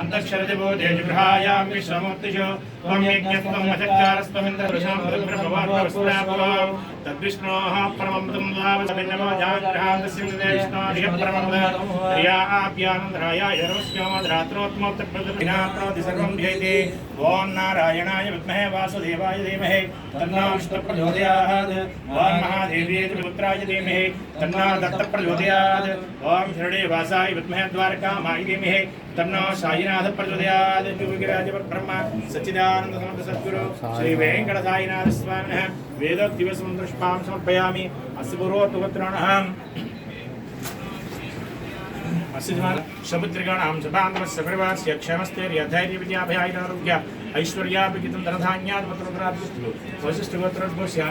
नमः अन्तःक्षरतिबोधेषु गृहायां विश्वमूर्तिषु त्वं यज्ञस्त्वं वचकारस्त्वमिन्द्रवृषां ब्रह्मवार्वस्नापो तद्विष्णोः परमं तं लाभसभिन्नमो जाग्रहान्तस्य निर्देशनाधिक परमं प्रियाभ्यानन्दराय यरवस्योमद्रात्रोत्मोत्तप्रतिनात्रोति सर्वं ध्येति ॐ नारायणाय विद्महे वासुदेवाय धीमहि तन्नो विष्णुप्रचोदयात् ॐ महादेव्येति पुत्राय धीमहि तन्नो दत्तप्रचोदयात् ॐ शिरडीवासाय विद्महे द्वारकामाय धीमहि तन्नो साईनाथ प्रचोदयात् योगिराजब्रह्म सच्चिदानन्द समर्थ सद्गुरु। श्री वेङ्कट साईनाथ स्वामिनः। वेदोक्तिव सन्तुष्पां समर्पयामि। अस्य पूर्वोत्तुपत्राणः समुद्रिकाणां सभान्तरस्य परिवारस्य क्षमस्थैर्यधैर्यविद्याभयायुरारोग्य ऐश्वर्याभिजितं धनधान्यात् पत्रोत्तराद्वस्तु वसिष्ठगोत्रोद्भूस्य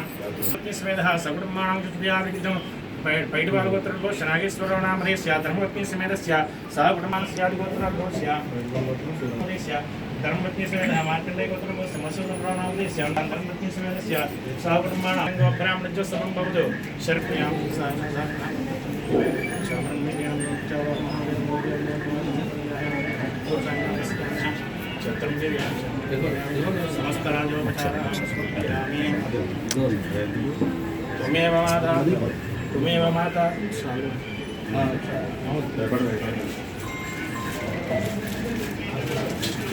सकुटुम्बाणां कृत्याभिजितम् चतुर्याभिगितं पैडवालगोत्रोद्घोष्य नागेश्वरो नामधेस्य धर्मपत्नी समेतस्य सह कुटुम्बास्यादिगोत्रोद्घोष्य धर्मपत्नी समेतः मार्कण्डेयगोत्रोद्घोष्य मत्स्यगोत्रो नामधेस्य धर्मपत्नी समेतस्य सह कुटुम्बाणां ब्राह्मणज्यो सर्वं भवतु शर्प्यां त्वमेव माता त्वमेव माता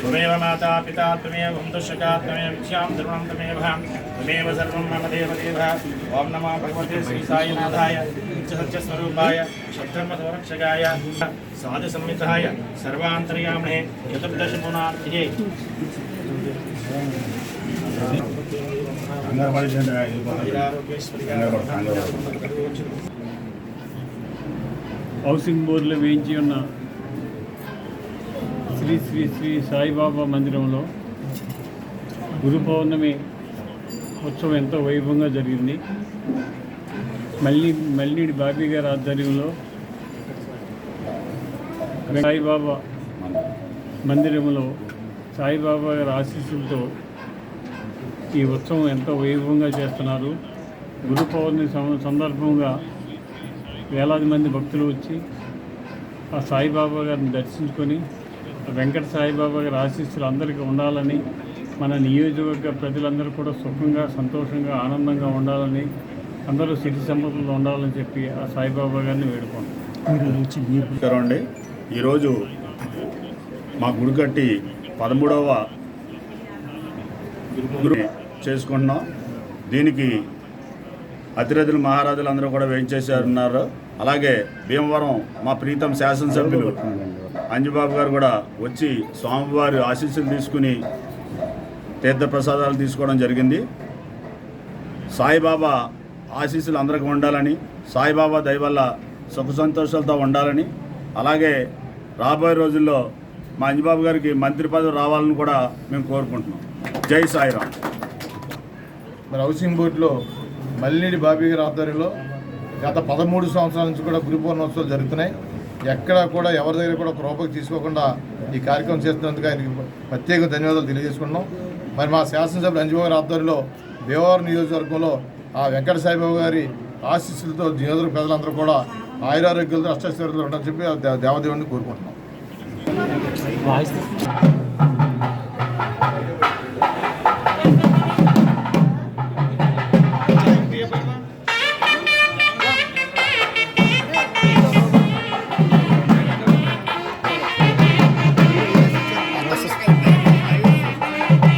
त्वमेव माता पिता त्वमेव बन्धुशका त्वमेव विद्यां धर्मं त्वमेव त्वमेव सर्वं मम देवदेव। ॐ नमो भगवते श्रीसाईनाथाय सत्यस्वरूपाय शब्दमधोरक्षकाय साधुसंहिताय सर्वान्तर्यामणे హౌసింగ్ బోర్డులో వేయించి ఉన్న శ్రీ శ్రీ శ్రీ సాయిబాబా మందిరంలో గురు పౌర్ణమి ఉత్సవం ఎంతో వైభవంగా జరిగింది. మళ్ళీ మల్లిడి బాబీ గారి ఆధ్వర్యంలో సాయిబాబా మందిరంలో సాయిబాబా గారి ఆశీస్సులతో ఈ ఉత్సవం ఎంతో వైభవంగా చేస్తున్నారు. గురు పౌర్ణమి సందర్భంగా వేలాది మంది భక్తులు వచ్చి ఆ సాయిబాబా గారిని దర్శించుకొని వెంకట సాయిబాబా గారి ఆశీస్సులు అందరికీ ఉండాలని మన నియోజకవర్గ ప్రజలందరూ కూడా సుఖంగా సంతోషంగా ఆనందంగా ఉండాలని అందరూ సిరి సంపదలు ఉండాలని చెప్పి ఆ సాయిబాబా గారిని వేడుకోండి అండి ఈరోజు మా గుడి కట్టి పదమూడవ చేసుకుంటున్నాం. దీనికి అతిరథులు మహారాజులు అందరూ కూడా వేయించేసారున్నారు అలాగే భీమవరం మా ప్రీతం శాసనసభ్యులు అంజుబాబు గారు కూడా వచ్చి స్వామివారి ఆశీస్సులు తీసుకుని తీర్థప్రసాదాలు తీసుకోవడం జరిగింది. సాయిబాబా ఆశీస్సులు అందరికీ ఉండాలని సాయిబాబా దయ వల్ల సుఖ సంతోషాలతో ఉండాలని అలాగే రాబోయే రోజుల్లో మా అంజబాబు గారికి మంత్రి పదవి రావాలని కూడా మేము కోరుకుంటున్నాం. జై సాయిరామ్. మరి హౌసింగ్ బోర్డులో మల్లినేడి బాబీ గారి ఆధ్వర్యంలో గత పదమూడు సంవత్సరాల నుంచి కూడా గురు పౌర్ణోత్సవాలు జరుగుతున్నాయి. ఎక్కడా కూడా ఎవరి దగ్గర కూడా ఒక రూపాయి తీసుకోకుండా ఈ కార్యక్రమం చేస్తున్నందుకు ఆయనకి ప్రత్యేక ధన్యవాదాలు తెలియజేసుకున్నాం మరి మా శాసనసభ్యులు అంజబాబు గారి ఆధ్వర్యంలో దేవవరం నియోజకవర్గంలో ఆ వెంకట సాయిబాబు గారి ఆశీస్సులతో నియోజకవర్గ ప్రజలందరూ కూడా ఆయురారోగ్యాలతో అష్టశ్వరులతో ఉంటారని చెప్పి ఆ దే- దేవదేవుడిని కోరుకుంటున్నాం